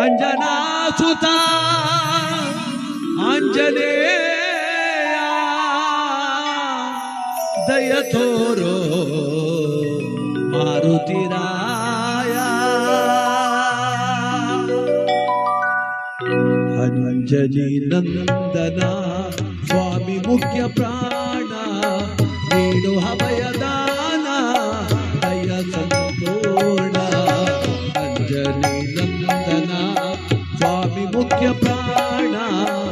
అంజనాసుత ఆంజనేయ దయతోరో మారుతిరాయ. అంజని నందన స్వామి ముఖ్య ప్రాణ मुख्य प्राणा।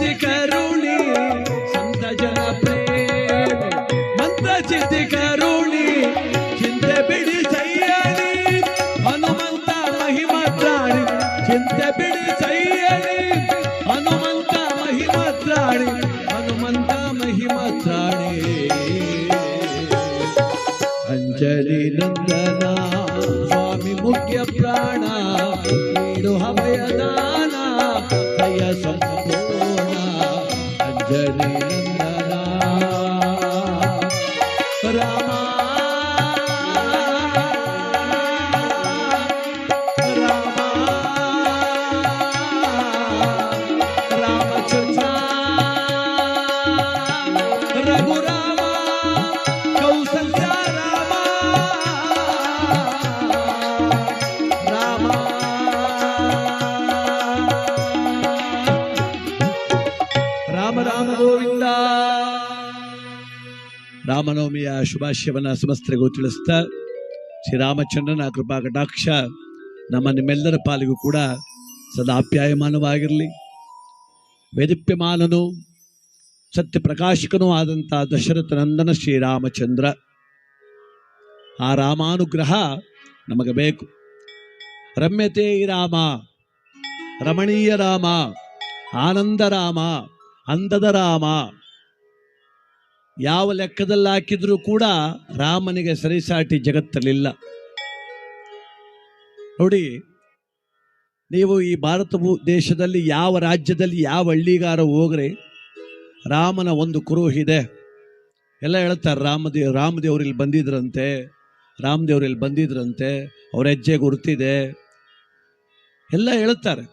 ಮಂತ್ರ ಸಿದ್ಧಿ ಕರುಣಿ ಸಂತ ಜನ ಪ್ರೇಮಿ ಮಂತ್ರ ಸಿದ್ಧಿ ಕರುಣಿ ಚಿಂತೆ ಬಿಡಿ ಸೈಯಣಿ ಹನುಮಂತ ಮಹಿಮತ್ರಾಣಿ ಚಿಂತೆ ಬಿಡಿ ಸೈಯಣಿ ಹನುಮಂತ ಮಹಿಮತ್ರಾಣಿ ಹನುಮಂತ ಮಹಿಮತ್ರಾಣಿ ಅಂಜಲಿ ನಂದನ ಸ್ವಾಮಿ ಮುಖ್ಯ ಪ್ರಾಣ ನೀಡು ಅಭಯದಾನ ದಯ ಸಂಪೂರ್ಣ दरिया ರಾಮ ರಾಮ ಗೋವಿಂದ. ರಾಮನವಮಿಯ ಶುಭಾಶಯವನ್ನ ಸಮಸ್ತರಿಗೂ ತಿಳಿಸ್ತ ಶ್ರೀರಾಮಚಂದ್ರನ ಕೃಪಾ ಕಟಾಕ್ಷ ನಮ್ಮ ನಿಮ್ಮೆಲ್ಲರ ಪಾಲಿಗೂ ಕೂಡ ಸದಾ ಆಪ್ಯಾಯಮಾನವಾಗಿರಲಿ. ವೇದಿಪ್ಯಮಾನನು ಸತ್ಯ ಪ್ರಕಾಶಕನೂ ಆದಂಥ ದಶರಥ ನಂದನ ಶ್ರೀರಾಮಚಂದ್ರ ಆ ರಾಮಾನುಗ್ರಹ ನಮಗೆ ಬೇಕು. ರಮ್ಯತೆ ರಾಮ, ರಮಣೀಯ ರಾಮ, ಆನಂದ ರಾಮ ಅಂದದ ರಾಮ. ಯಾವ ಲೆಕ್ಕದಲ್ಲಿ ಹಾಕಿದ್ರೂ ಕೂಡ ರಾಮನಿಗೆ ಸರಿಸಾಟಿ ಜಗತ್ತಲ್ಲಿಲ್ಲ. ನೋಡಿ, ನೀವು ಈ ಭಾರತ ದೇಶದಲ್ಲಿ ಯಾವ ರಾಜ್ಯದಲ್ಲಿ ಯಾವ ಹಳ್ಳಿಗಾರ ಹೋಗ್ರಿ ರಾಮನ ಒಂದು ಕುರುಹಿದೆ ಎಲ್ಲ ಹೇಳ್ತಾರೆ ರಾಮದೇವ್ ರಾಮದೇವ್ರು ಇಲ್ಲಿ ಬಂದಿದ್ರಂತೆ, ರಾಮದೇವ್ರು ಇಲ್ಲಿ ಬಂದಿದ್ರಂತೆ, ಅವ್ರ ಹೆಜ್ಜೆ ಗುರುತಿದೆ. ಎಲ್ಲ ಹೇಳ್ತಾರೆ.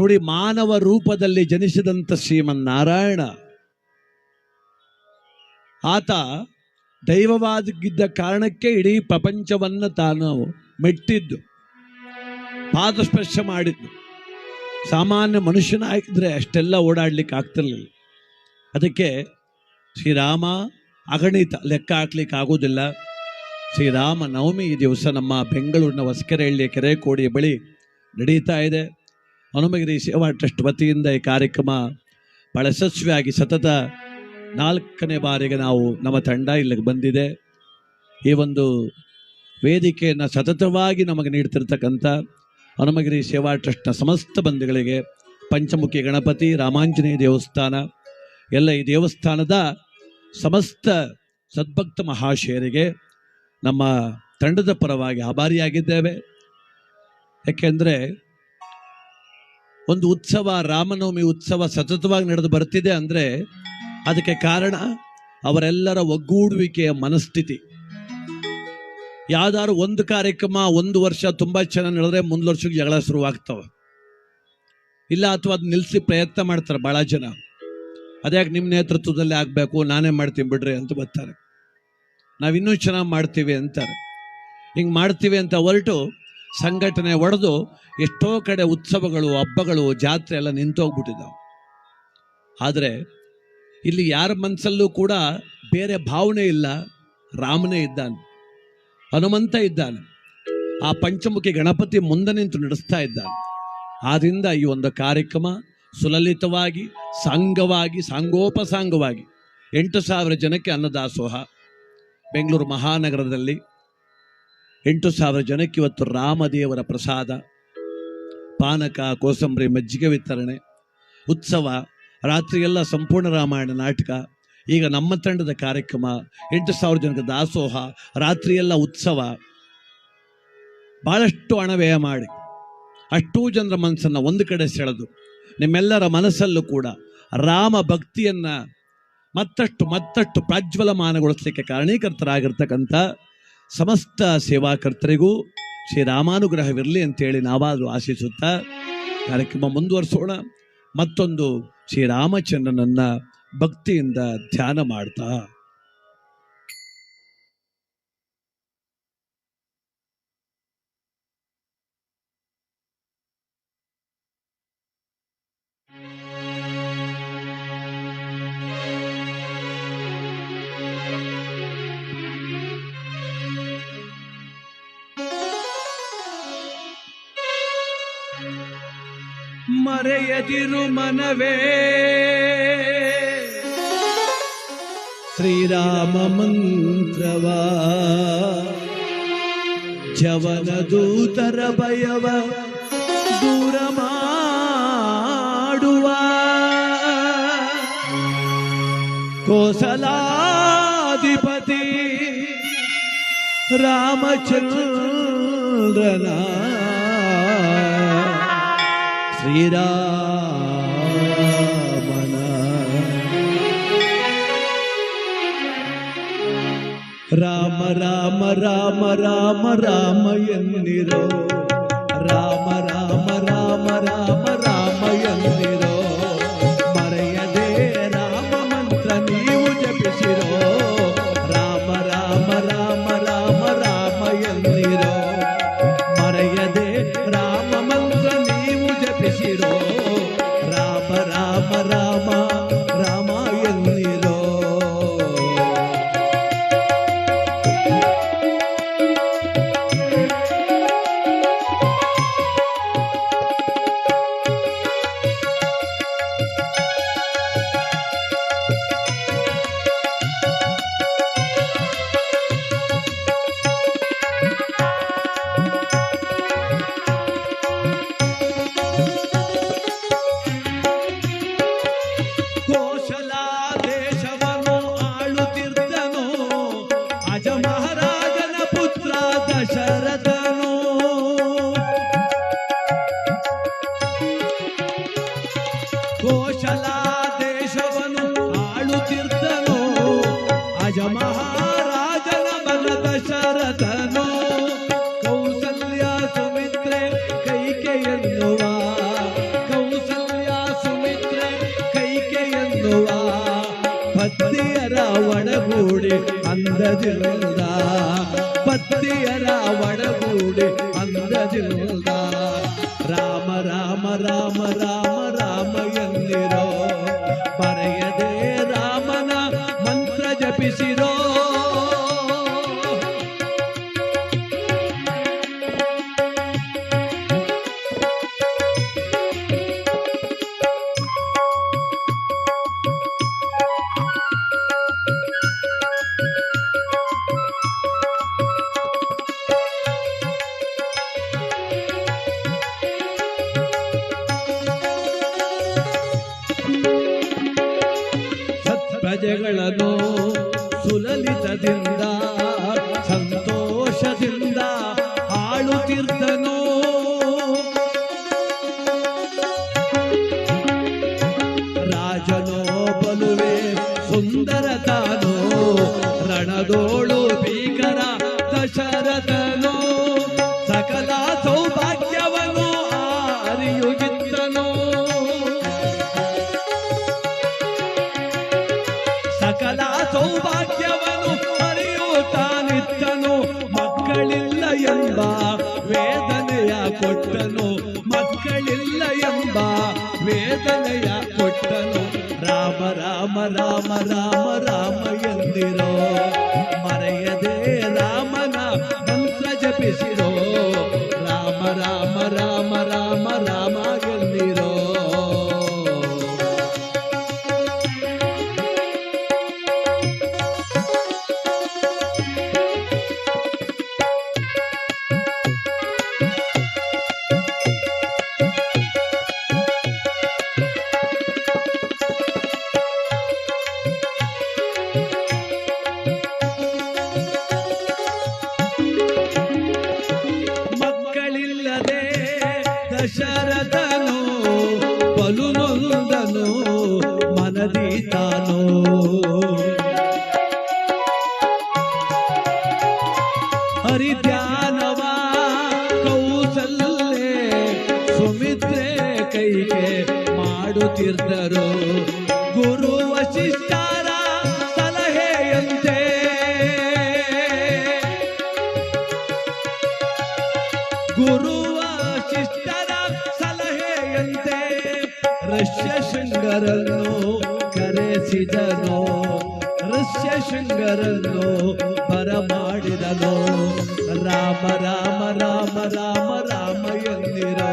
ನೋಡಿ ಮಾನವ ರೂಪದಲ್ಲಿ ಜನಿಸಿದಂಥ ಶ್ರೀಮನ್ನಾರಾಯಣ. ಆತ ದೈವವಾಗಿದ್ದ ಕಾರಣಕ್ಕೆ ಇಡೀ ಪ್ರಪಂಚವನ್ನು ತಾನು ಮೆಟ್ಟಿದ್ದು, ಪಾದಸ್ಪರ್ಶ ಮಾಡಿದ್ದು. ಸಾಮಾನ್ಯ ಮನುಷ್ಯನ ಹಾಕಿದ್ರೆ ಅಷ್ಟೆಲ್ಲ ಓಡಾಡ್ಲಿಕ್ಕೆ ಆಗ್ತಿರ್ಲಿಲ್ಲ. ಅದಕ್ಕೆ ಶ್ರೀರಾಮ ಅಗಣಿತ ಲೆಕ್ಕ ಹಾಕ್ಲಿಕ್ಕೆ ಆಗೋದಿಲ್ಲ. ಶ್ರೀರಾಮ ನವಮಿ ಈ ದಿವಸ ನಮ್ಮ ಬೆಂಗಳೂರಿನ ಹೊಸಕೆರೆಹಳ್ಳಿಯ ಕೆರೆ ಕೋಡಿಯ ಬಳಿ ನಡೀತಾ ಇದೆ. ಹನುಮಗಿರಿ ಸೇವಾ ಟ್ರಸ್ಟ್ ವತಿಯಿಂದ ಈ ಕಾರ್ಯಕ್ರಮ ಬಹಳ ಯಶಸ್ವಿಯಾಗಿ ಸತತ ನಾಲ್ಕನೇ ಬಾರಿಗೆ ನಾವು ನಮ್ಮ ತಂಡ ಇಲ್ಲಿಗೆ ಬಂದಿದೆ. ಈ ಒಂದು ವೇದಿಕೆಯನ್ನು ಸತತವಾಗಿ ನಮಗೆ ನೀಡ್ತಿರ್ತಕ್ಕಂಥ ಹನುಮಗಿರಿ ಸೇವಾ ಟ್ರಸ್ಟ್ನ ಸಮಸ್ತ ಬಂಧುಗಳಿಗೆ ಪಂಚಮುಖಿ ಗಣಪತಿ, ರಾಮಾಂಜನೇಯ ದೇವಸ್ಥಾನ, ಎಲ್ಲ ಈ ದೇವಸ್ಥಾನದ ಸಮಸ್ತ ಸದ್ಭಕ್ತ ಮಹಾಶಯರಿಗೆ ನಮ್ಮ ತಂಡದ ಪರವಾಗಿ ಆಭಾರಿಯಾಗಿದ್ದೇವೆ. ಯಾಕೆಂದರೆ ಒಂದು ಉತ್ಸವ, ರಾಮನವಮಿ ಉತ್ಸವ ಸತತವಾಗಿ ನಡೆದು ಬರ್ತಿದೆ ಅಂದರೆ ಅದಕ್ಕೆ ಕಾರಣ ಅವರೆಲ್ಲರ ಒಗ್ಗೂಡುವಿಕೆಯ ಮನಸ್ಥಿತಿ. ಯಾವ್ದಾದ್ರು ಒಂದು ಕಾರ್ಯಕ್ರಮ, ಒಂದು ವರ್ಷ ತುಂಬ ಚೆನ್ನಾಗಿ ನಡೆದ್ರೆ ಮುಂದ್ ವರ್ಷಕ್ಕೆ ಜಗಳ ಶುರುವಾಗ್ತವೆ. ಇಲ್ಲ ಅಥವಾ ಅದು ನಿಲ್ಲಿಸಿ ಪ್ರಯತ್ನ ಮಾಡ್ತಾರೆ ಭಾಳ ಜನ. ಅದ್ಯಾಕೆ ನಿಮ್ಮ ನೇತೃತ್ವದಲ್ಲಿ ಆಗಬೇಕು, ನಾನೇ ಮಾಡ್ತೀನಿ ಬಿಡ್ರಿ ಅಂತ ಬರ್ತಾರೆ. ನಾವಿನ್ನೂ ಚೆನ್ನಾಗಿ ಮಾಡ್ತೀವಿ ಅಂತಾರೆ. ಹಿಂಗೆ ಮಾಡ್ತೀವಿ ಅಂತ ಹೊರಟು ಸಂಘಟನೆ ಒಡೆದು ಎಷ್ಟೋ ಕಡೆ ಉತ್ಸವಗಳು, ಹಬ್ಬಗಳು, ಜಾತ್ರೆ ಎಲ್ಲ ನಿಂತೋಗ್ಬಿಟ್ಟಿದ್ದಾವೆ. ಆದರೆ ಇಲ್ಲಿ ಯಾರ ಮನಸ್ಸಲ್ಲೂ ಕೂಡ ಬೇರೆ ಭಾವನೆ ಇಲ್ಲ. ರಾಮನೇ ಇದ್ದಾನೆ, ಹನುಮಂತ ಇದ್ದಾನೆ, ಆ ಪಂಚಮುಖಿ ಗಣಪತಿ ಮುಂದೆ ನಿಂತು ನಡೆಸ್ತಾ ಇದ್ದಾನೆ. ಆದ್ದರಿಂದ ಈ ಒಂದು ಕಾರ್ಯಕ್ರಮ ಸುಲಲಿತವಾಗಿ, ಸಾಂಗವಾಗಿ, ಸಾಂಗೋಪಸಾಂಗವಾಗಿ ಎಂಟು ಸಾವಿರ ಜನಕ್ಕೆ ಅನ್ನದಾಸೋಹ. ಬೆಂಗಳೂರು ಮಹಾನಗರದಲ್ಲಿ ಎಂಟು ಸಾವಿರ ಜನಕ್ಕೆ ಇವತ್ತು ರಾಮದೇವರ ಪ್ರಸಾದ, ಪಾನಕ, ಕೋಸಂಬರಿ, ಮಜ್ಜಿಗೆ ವಿತರಣೆ, ಉತ್ಸವ ರಾತ್ರಿಯೆಲ್ಲ ಸಂಪೂರ್ಣ ರಾಮಾಯಣ ನಾಟಕ, ಈಗ ನಮ್ಮ ತಂಡದ ಕಾರ್ಯಕ್ರಮ, ಎಂಟು ಸಾವಿರ ಜನಕ್ಕೆ ದಾಸೋಹ ರಾತ್ರಿಯೆಲ್ಲ ಉತ್ಸವ. ಭಾಳಷ್ಟು ಹಣ ವ್ಯಯ ಮಾಡಿ, ಅಷ್ಟೂ ಜನರ ಮನಸ್ಸನ್ನು ಒಂದು ಕಡೆ ಸೆಳೆದು, ನಿಮ್ಮೆಲ್ಲರ ಮನಸ್ಸಲ್ಲೂ ಕೂಡ ರಾಮ ಭಕ್ತಿಯನ್ನು ಮತ್ತಷ್ಟು ಮತ್ತಷ್ಟು ಪ್ರಾಜ್ವಲಮಾನಗೊಳಿಸಲಿಕ್ಕೆ ಕಾರಣೀಕರ್ತರಾಗಿರ್ತಕ್ಕಂಥ ಸಮಸ್ತ ಸೇವಾಕರ್ತರಿಗೂ ಶ್ರೀರಾಮಾನುಗ್ರಹವಿರಲಿ ಅಂತೇಳಿ ನಾವಾದರೂ ಆಶಿಸುತ್ತಾ ಕಾರ್ಯಕ್ರಮ ಮುಂದುವರಿಸೋಣ. ಮತ್ತೊಂದು ಶ್ರೀರಾಮಚಂದ್ರನನ್ನ ಭಕ್ತಿಯಿಂದ ಧ್ಯಾನ ಮಾಡ್ತಾ ಮರೆಯದಿರು ಮನವೇ ಶ್ರೀರಾಮ ಮಂತ್ರವ ಜವನ ದೂತರ ಭಯವ ದೂರ ಮಾಡುವ ಕೋಸಲಾಧಿಪತಿ ರಾಮಚಂದ್ರನ ಶ್ರೀರಾಮನ ರಾಮ ರಾಮ ರಾಮ ರಾಮ ರಾಮ ಎನ್ನಿರೋ ರಾಮ ರಾಮ ರಾಮ ರಾಮ ರಾಮ ಎನ್ನಿರೋ ಒಡಗೂಡಿ ಅಂದದಿಂದ ಪತ್ತಿಯರ ಒಡಗೂಡಿ ಅಂದದಿಂದ ರಾಮ ರಾಮ ರಾಮ ರಾಮ ರಾಮ ಎಂದಿರೋ ಬರೆಯದೆ ರಾಮನ ಮಂತ್ರ ಜಪಿಸಿರೋ ರಣದೋಳು ಭೀಕರ ದಶರಥನು, ಸಕಲ ಸೌಭಾಗ್ಯವನ್ನು ಆರಿಯುಗಿದ್ದನು ಸಕಲ ಸೌಭಾಗ್ಯವನ್ನು ಅರಿಯುತ್ತಾನಿದ್ದನು ಮಕ್ಕಳಿಲ್ಲ ಎಂಬ ವೇದನೆಯ ಕೊಟ್ಟನು, ಮಕ್ಕಳಿಲ್ಲ ಎಂಬ ವೇದನೆಯ ಕೊಟ್ಟನು. ರಾಮ ರಾಮ ರಾಮ ರಾಮ ರಾಮ ಎಂದಿರೋ ದಶರಥನು ಬಲು ನೊಂದನು ಮನದಿ ತಾನು. ಹರಿಧ್ಯಾನವಾ ಕೌಸಲ್ಲೆ ಸುಮಿತ್ರೆ ಕೈಗೆ ಮಾಡುತ್ತಿದ್ದರು. ಗುರು ವಶಿಷ್ಠರ ಸಲಹೆಯಂತೆ. ಗುರುವ ಶೃಂಗರನ್ನು ಕರೆಸಿದನು ಋಷ್ಯ ಶೃಂಗರನ್ನು ಬರಮಾಡಿದನು. ರಾಮ ರಾಮ ರಾಮ ರಾಮ ರಾಮ ಎಂದಿರೋ,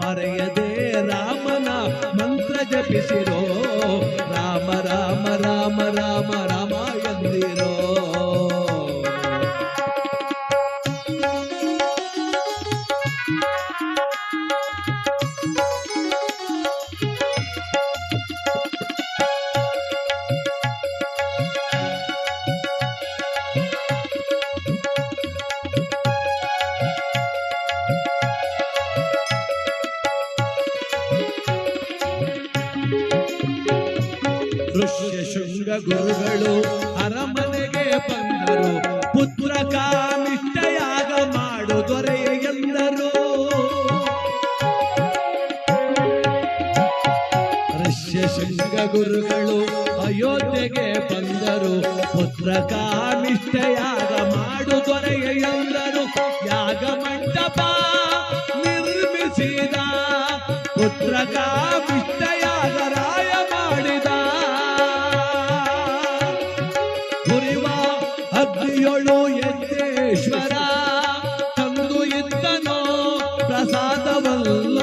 ಮರೆಯದೆ ರಾಮನ ಮಂತ್ರ ಜಪಿಸಿರೋ, ರಾಮ ರಾಮ ರಾಮ ರಾಮ ರಾಮ ಎಂದಿರೋ ಗುರುಗಳು ಅಯೋಧ್ಯೆಗೆ ಬಂದರು. ಪುತ್ರ ಕಾಮಿಷ್ಟಯಾಗ ಮಾಡು ದೊರೆಯಂದರು ಯಾಗ ಮಂಟಪ ನಿರ್ಮಿಸಿದ. ಪುತ್ರ ಕಾಮಿಷ್ಟಯಾಗ ರಾಯ ಮಾಡಿದ. ಗುರಿವ ಅಗ್ನಿಯೊಳು ಯಜ್ಞೇಶ್ವರ ತಂದು ಇದ್ದನೋ ಪ್ರಸಾದವಲ್ಲೋ.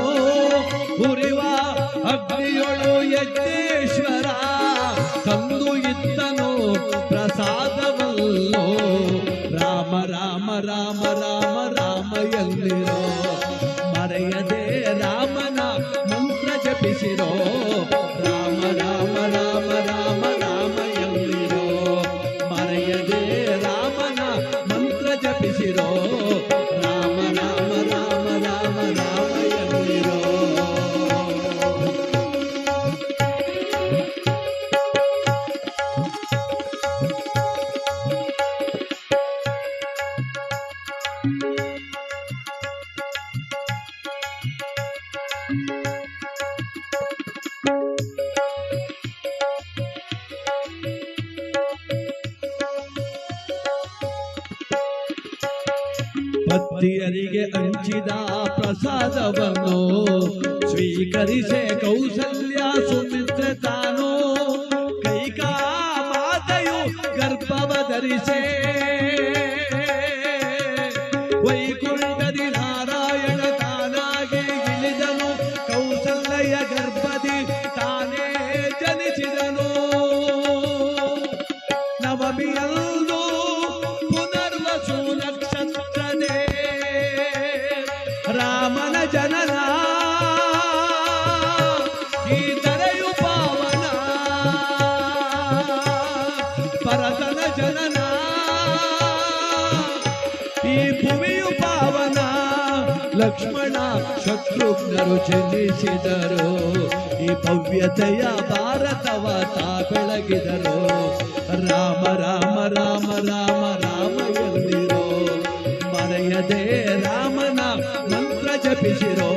ಭಕ್ತಿಯರಿಗೆ ಹಂಚಿದ ಪ್ರಸಾದವನ್ನು ಸ್ವೀಕರಿಸೆ ಕೌಸಲ್ಯ ಸುಮಿತ್ರ ತಾನು ಕೈಕಾ ಮಾತೆಯು ಗರ್ಭವ ಧರಿಸೆ ಜನನ ಈ ಪಾವನ. ಪರತನ ಜನನ ಈ ಭೂಮಿಯು ಪಾವನ. ಲಕ್ಷ್ಮಣ ಶತ್ರುಘ್ನರು ಜನಿಸಿದರು. ಈ ಭವ್ಯತೆಯ ಭಾರತವ ತಾ ಬೆಳಗಿದರು. ರಾಮ ರಾಮ ರಾಮ ರಾಮ ರಾಮ ಎಂದಿರೋ ಮರೆಯದೆ ರಾಮ ಮಂತ್ರ